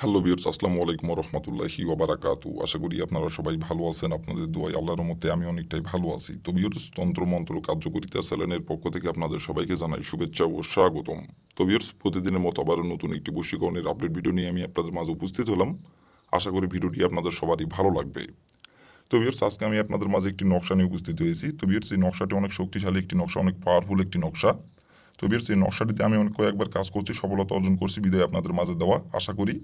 Hello বিয়ার্স আসসালামু আলাইকুম রহমতুল্লাহি ওবারাকাতু আশা করি আপনারা সবাই ভালো আছেন, আপনাদের দোয়াই আল্লাহর মতে আমি অনেকটাই ভালো আছি। তো বিয়ার্স তন্ত্র মন্ত্র কার্যকরিতা চ্যানেলের পক্ষ থেকে আপনাদের সবাইকে জানাই শুভেচ্ছা ও স্বাগতম। তো বিয়ার্স প্রতিদিনের মতো আবারও নতুন একটি বশীকরণের আপডেট ভিডিও নিয়ে আমি আপনাদের মাঝে উপস্থিত হলাম। আশা করি ভিডিওটি আপনাদের সবারই ভালো লাগবে। তো বিয়ার্স আজকে আমি আপনাদের মাঝে একটি নকশা নিয়ে উপস্থিত হয়েছি। তো বিয়ার্স এই নকশাটি অনেক শক্তিশালী একটি নকশা, অনেক পাওয়ারফুল একটি নকশা। তো বিয়ার্স এই নকশাটিতে আমি অনেক কয়েকবার কাজ করছি, সফলতা অর্জন করছি, বিদায় আপনাদের মাঝে দেওয়া আশা করি।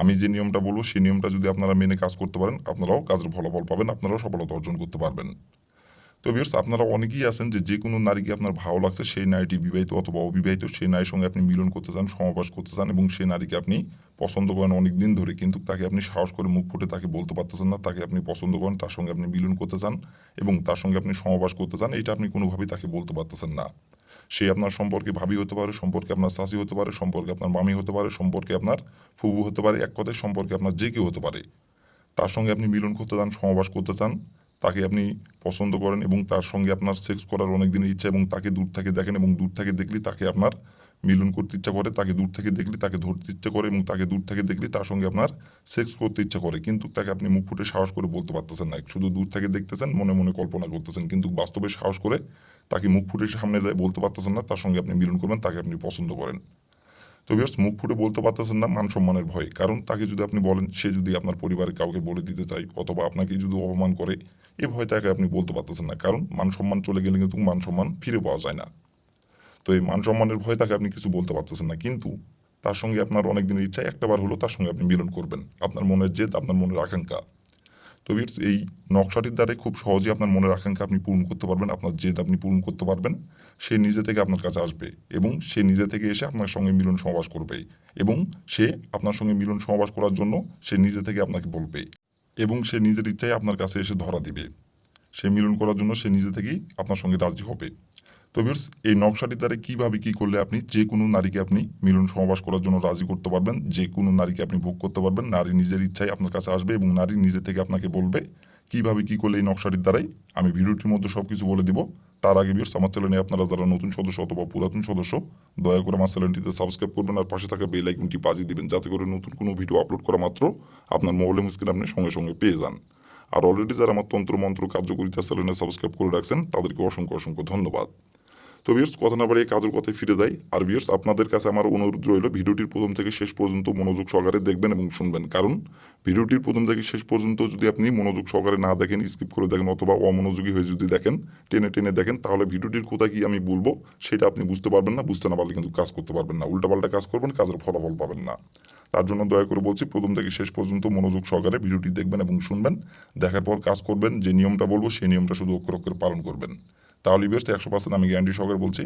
আমি যে নিয়মটা বলব, সেই নিয়মটা যদি আপনারা মেনে কাজ করতে পারেন, আপনারাও কাজের ফলাফল পাবেন, আপনারাও সফলতা অর্জন করতে পারবেন। তো বিয়ার্স আপনারা অনেকেই আছেন যে যে কোনো নারীকে আপনার ভালো লাগছে, সেই নারীটি বিবাহিত অথবা অবিবাহিত, সেই নারীর সঙ্গে আপনি মিলন করতে চান সমাবাস করতে চান এবং সেই নারীকে আপনি পছন্দ করেন অনেক দিন ধরে, কিন্তু তাকে আপনি সাহস করে মুখ ফুটে তাকে বলতে পারতেছেন না, তাকে আপনি পছন্দ করেন, তার সঙ্গে আপনি মিলন করতে চান এবং তার সঙ্গে আপনি সমাবাস করতে চান এটা আপনি কোনোভাবেই তাকে বলতে পারতেছেন না। সে আপনার সম্পর্কে ভাবি হতে পারে, সম্পর্কে আপনার শাশি হতে পারে, সম্পর্কে আপনার মামি হতে পারে, সম্পর্কে আপনার ফুবু হতে পারে, এক কথায় সম্পর্কে আপনার যে কেউ হতে পারে। তার সঙ্গে আপনি মিলন করতে চান সমাবাস করতে চান, তাকে আপনি পছন্দ করেন এবং তার সঙ্গে আপনার সেক্স করার অনেক দিনের ইচ্ছা এবং তাকে দূর থেকে দেখেন এবং দূর থেকে দেখলে তাকে আপনার মিলন করতে ইচ্ছা করে, তাকে দূর থেকে দেখলে তাকে ধরতে ইচ্ছা করে এবং তাকে দূর থেকে দেখলে তার সঙ্গে আপনার সেক্স করতে ইচ্ছা করে। কিন্তু তাকে আপনি মুখ ফুটে সাহস করে বলতে পারতেছেন না, শুধু দূর থেকে দেখতেছেন, মনে মনে কল্পনা করতেছেন, কিন্তু বাস্তবে সাহস করে তাকে মুখ ফুটে সামনে যায় বলতে পারতেছেন না, তার সঙ্গে আপনি মিলন করবেন, তাকে আপনি পছন্দ করেন। তো বিয়ার্স মুখ ফুটে বলতে পারতেছেন না, মান সম্মানের ভয়। কারণ তাকে যদি আপনি বলেন, সে যদি আপনার পরিবারের কাউকে বলে দিতে চায়, অথবা আপনাকে যদি অপমান করে, এ ভয় তাকে আপনি বলতে পারতেছেন না। কারণ মান সম্মান চলে গেলে কিন্তু মান সম্মান ফিরে পাওয়া যায় না। তো এই মান সম্মানের ভয় তাকে আপনি কিছু বলতে পারতেছেন না, কিন্তু তার সঙ্গে আপনার অনেক দিনের ইচ্ছা, একটাবার হলো তার সঙ্গে আপনি মিলন করবেন। আপনার মনের জেদ, আপনার মনের আকাঙ্ক্ষা। তো এই নকশাটির দ্বারাই খুব সহজেই আপনার মনের আকাঙ্ক্ষা আপনি পূরণ করতে পারবেন, আপনার জেদ আপনি পূরণ করতে পারবেন, সে নিজে থেকে আপনার কাছে আসবে এবং সে নিজে থেকে এসে আপনার সঙ্গে মিলন সমাবাস করবে এবং সে আপনার সঙ্গে মিলন সমাবাস করার জন্য সে নিজে থেকে আপনাকে বলবে এবং সে নিজের ইচ্ছায় আপনার কাছে এসে ধরা দিবে। সে মিলন করার জন্য সে নিজে থেকেই আপনার সঙ্গে রাজি হবে। তো ভিউর্স এই নকশাটির দ্বারা কীভাবে কি করলে আপনি যে কোনো নারীকে আপনি মিলন সমাবাস করার জন্য রাজি করতে পারবেন, যে কোনো নারীকে আপনি ভোগ করতে পারবেন, নারী নিজের ইচ্ছায় আপনার কাছে আসবে এবং নারী নিজে থেকে আপনাকে বলবে কীভাবে কি করলে এই নকশাটির দ্বারাই আমি ভিডিওটির মধ্যে সব কিছু বলে দিব। তার আগে ভিউর্স আমার চ্যানেলে আপনারা যারা নতুন সদস্য অথবা পুরাতন সদস্য, দয়া করে আমার চ্যানেলটিতে সাবস্ক্রাইব করবেন আর পাশে থাকা বেল আইকনটি বাজিয়ে দিবেন যাতে করে নতুন কোনো ভিডিও আপলোড করা মাত্র আপনার মোবাইলে মুস্কিল আপনি সঙ্গে সঙ্গে পেয়ে যান। আর অলরেডি যারা আমার তন্ত্র মন্ত্র কার্যকরিতা চ্যানেলে সাবস্ক্রাইব করে রাখছেন, তাদেরকে অসংখ্য অসংখ্য ধন্যবাদ। তো ভিউর্স কথা না বাড়িয়ে কাজের কথায় ফিরে যাই। আর ভিউর্স আপনাদের কাছে আমার অনুরোধ রইল, ভিডিওটির প্রথম থেকে শেষ পর্যন্ত মনোযোগ সহকারে দেখবেন এবং শুনবেন। কারণ ভিডিওটির প্রথম থেকে শেষ পর্যন্ত যদি আপনি মনোযোগ সহকারে না দেখেন স্কিপ করে দেখেন অথবা অমনোযোগী হয়ে যদি দেখেন, টেনে টেনে দেখেন, তাহলে ভিডিওটির কোথায় কি আমি বলব, সেটা আপনি বুঝতে পারবেন না, বুঝতে না পারলে কিন্তু কাজ করতে পারবেন না, উল্টাপাল্টা কাজ করবেন, কাজের ফলাফল পাবেন না। তার জন্য দয়া করে বলছি, প্রথম থেকে শেষ পর্যন্ত মনোযোগ সহকারে ভিডিওটি দেখবেন এবং শুনবেন। দেখার পর কাজ করবেন, যে নিয়মটা বলব, সেই নিয়মটা শুধু অক্ষর অক্ষরে পালন করবেন। তাহলে বেস্ট একশো পার্সেন্ট আমি গ্যারান্টি সহকারে বলছি,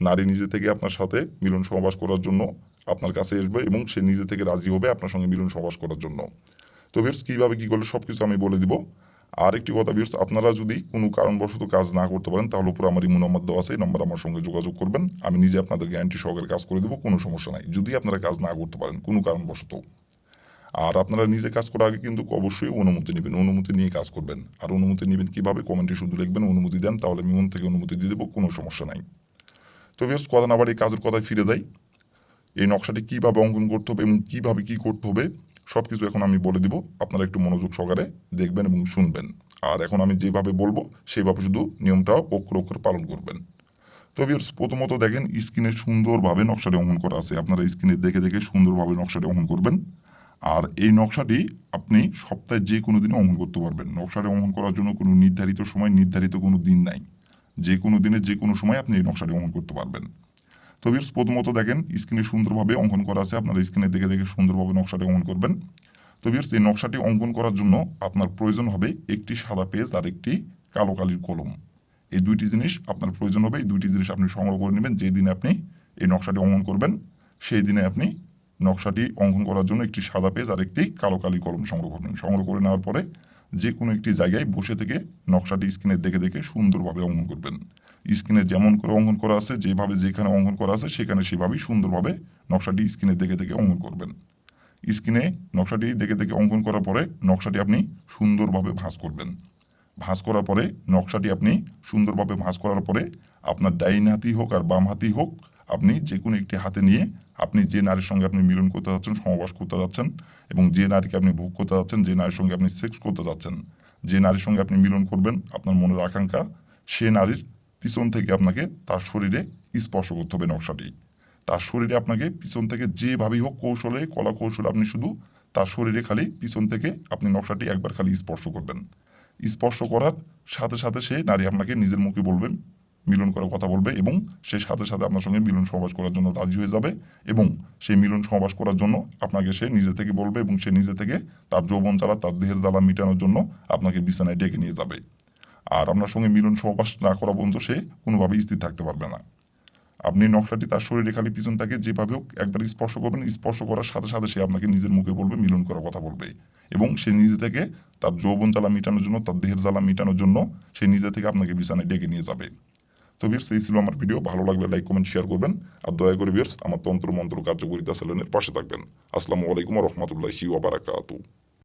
নারী নিজে থেকে আপনার সাথে মিলন সমাবাস করার জন্য আপনার কাছে আসবে এবং সে নিজে থেকে রাজি হবে আপনার সঙ্গে মিলন সমাবাস করার জন্য। তো বেশ কীভাবে কী করলে সব কিছু আমি বলে দিব। আর একটি কথা বিয়ার্স আপনারা যদি কোনো কারণবশত কাজ না করতে পারেন, তাহলে উপরে আমার ইমো নম্বর দেওয়া আছে, এই নম্বর আমার সঙ্গে যোগাযোগ করবেন। আমি নিজে আপনাদের গ্যারান্টি সহকারে কাজ করে দেবো, কোনো সমস্যা নাই। যদি আপনারা কাজ না করতে পারেন, কোনো কারণবশত। আর আপনারা নিজে কাজ করার আগে কিন্তু অবশ্যই অনুমতি নেবেন, অনুমতি নিয়ে কাজ করবেন। আর অনুমতি নেবেন কীভাবে? কমেন্টে শুধু লিখবেন, অনুমতি দেন, তাহলে আমি মন থেকে অনুমতি দিয়ে দেবো, কোনো সমস্যা নাই। তো বেশ কথা না এই কাজের কথায় ফিরে যাই। এই নকশাটি কীভাবে অঙ্কন করতে হবে এবং কীভাবে কি করতে হবে সব কিছু এখন আমি বলে দিব। আপনারা একটু মনোযোগ সহকারে দেখবেন এবং শুনবেন। আর এখন আমি যেভাবে বলব, সেইভাবে শুধু নিয়মটাও অক্ষর অক্ষর পালন করবেন। তো ভিউয়ার্স প্রথমত দেখেন, স্ক্রিনে সুন্দরভাবে নকশাটি অঙ্কন করা আছে। আপনারা স্ক্রিনে দেখে দেখে সুন্দরভাবে নকশাটি অঙ্কন করবেন। আর এই নকশাটি আপনি সপ্তাহে যে কোনো দিনে অঙ্কন করতে পারবেন। নকশাটি অঙ্কন করার জন্য কোনো নির্ধারিত সময়, নির্ধারিত কোনো দিন নাই। যে কোনো দিনে যে কোনো সময় আপনি এই নকশাটি অঙ্কন করতে পারবেন। তো ভিউয়ার্স প্রথমত দেখেন স্ক্রিনে সুন্দরভাবে অঙ্কন করা আছে। আপনারা স্ক্রিনে দেখে দেখে সুন্দরভাবে নকশাটি অঙ্কন করবেন। তো ভিউয়ার্স এই নকশাটি অঙ্কন করার জন্য আপনার প্রয়োজন হবে একটি সাদা পেজ আর একটি কালো কালির কলম। এই দুইটি জিনিস আপনার প্রয়োজন হবে। এই দুইটি জিনিস আপনি সংগ্রহ করে নেবেন। যে দিনে আপনি এই নকশাটি অঙ্কন করবেন, সেই দিনে আপনি নকশাটি অঙ্কন করার জন্য একটি সাদা পেজ আর একটি কালো কালি কলম সংগ্রহ করবেন সংগ্রহ করে নেওয়ার পরে যে কোনো একটি জায়গায় বসে থেকে নকশাটি স্ক্রিনে দেখে দেখে সুন্দরভাবে অঙ্কন করবেন। স্ক্রিনে যেমন করে অঙ্কন করা আছে, যেভাবে যেখানে অঙ্কন করা আছে সেখানে সেভাবেই সুন্দরভাবে নকশাটি স্ক্রিনে দেখে দেখে অঙ্কন করবেন। স্ক্রিনে নকশাটি দেখে দেখে অঙ্কন করার পরে নকশাটি আপনি সুন্দরভাবে ভাঁজ করবেন। ভাঁজ করার পরে নকশাটি আপনি সুন্দরভাবে ভাঁজ করার পরে আপনার ডাইন হাতি হোক আর বাম হাতি হোক আপনি যে কোনো একটি হাতে নিয়ে আপনি যে নারীর সঙ্গে আপনি মিলন করতে যাচ্ছেন সমাবাস করতে যাচ্ছেন এবং যে নারীকে আপনি ভোগ করতে যাচ্ছেন, যে নারীর সঙ্গে আপনি সেক্স করতে যাচ্ছেন, যে নারীর সঙ্গে আপনি মিলন করবেন, আপনার মনের আকাঙ্ক্ষা, সে নারীর পিছন থেকে আপনাকে তার শরীরে স্পর্শ করতে হবে নকশাটি। তার শরীরে আপনাকে পিছন থেকে যেভাবেই হোক কৌশলে, কলা কৌশলে আপনি শুধু তার শরীরে খালি পিছন থেকে আপনি নকশাটি একবার খালি স্পর্শ করবেন। স্পর্শ করার সাথে সাথে সে নারী আপনাকে নিজের মুখে বলবেন মিলন করার কথা বলবে এবং সে সাথে সাথে আপনার সঙ্গে মিলন সহবাস করার জন্য রাজি হয়ে যাবে এবং সেই মিলন সহবাস করার জন্য আপনাকে সে নিজে থেকে বলবে এবং সে নিজে থেকে তার যৌবন জ্বালা, তার দেহের জ্বালা মেটানোর জন্য আপনাকে বিছানায় ডেকে নিয়ে যাবে। আর আপনার সঙ্গে মিলন সহবাস না করা পর্যন্ত সে কোনোভাবেই স্থির থাকতে পারবে না। আপনি নকশাটি তার শরীরে খালি পিছন থাকে যেভাবে হোক একবার স্পর্শ করবেন, স্পর্শ করার সাথে সাথে সে আপনাকে নিজের মুখে বলবে, মিলন করার কথা বলবে। এবং সে নিজে থেকে তার যৌবন জ্বালা মেটানোর জন্য, তার দেহের জ্বালা মেটানোর জন্য সে নিজে থেকে আপনাকে বিছানায় ডেকে নিয়ে যাবে। তো বিয়ার্স এই ছিল আমার ভিডিও ভালো লাগলে লাইক কমেন্ট শেয়ার করবেন। আর দয়া করে বিয়ার্স আমার তন্ত্র মন্ত্র কার্যকরিতা সেলেনের পাশে থাকবেন। আসসালামু আলাইকুম রহমতুল্লাহি ওবারাকাতু